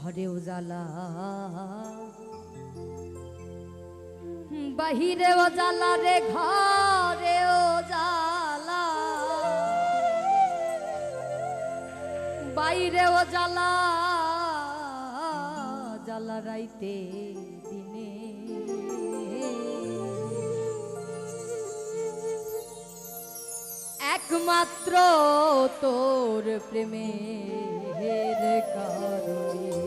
ঘরেও জ্বালা বাহিরেও জ্বালা রে ঘরেও জ্বালা বাইরেও জ্বালা জ্বালা রাইতে দিনে। একমাত্র তোর প্রেমের কারণে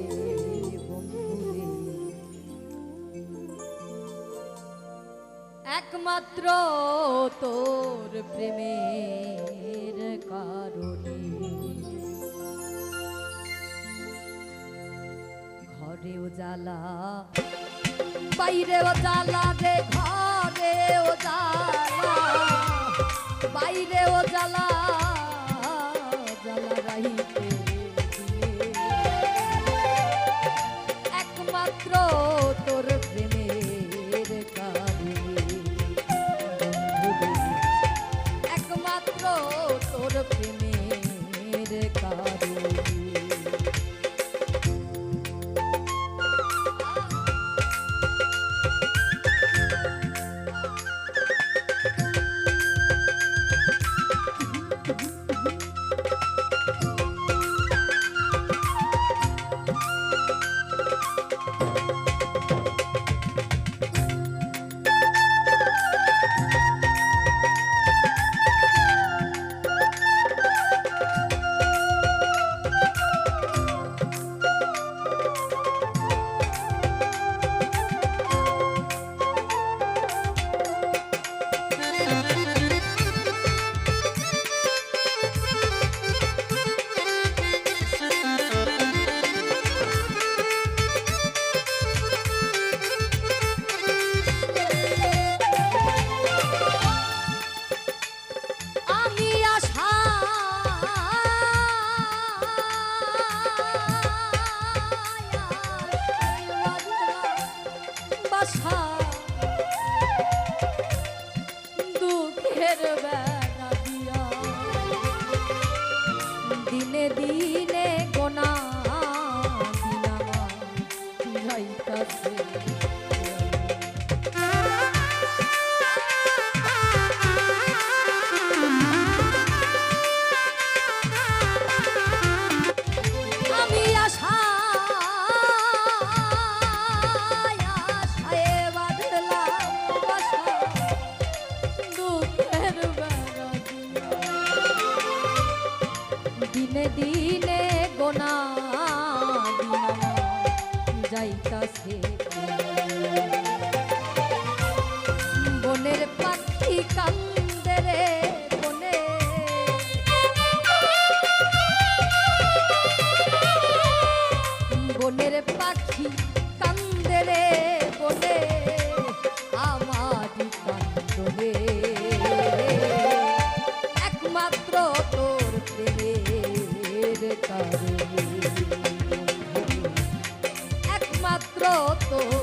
একমাত্র তোর প্রেমের কারণে। ঘরেও জ্বালা বাইরেও জ্বালা রে দিনে গোনা যাইতাছে। বনের একমাত্র তোর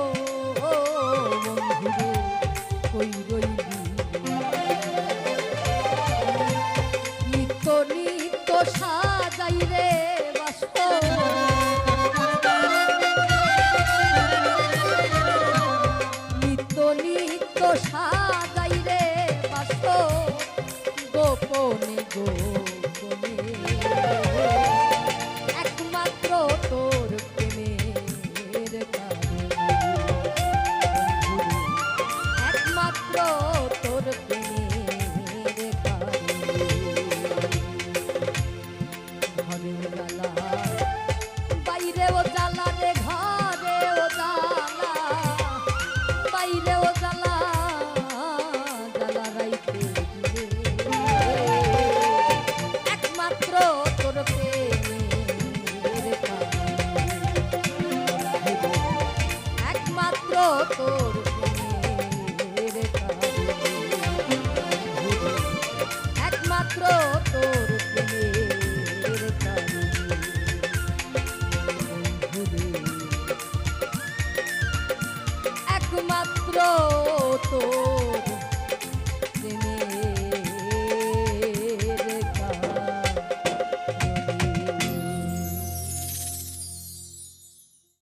সাজাই রে বাস্ত। নিত্য নিত্য সাজাই রে বাস্ত। গোপনে গোপনে পুত্র তো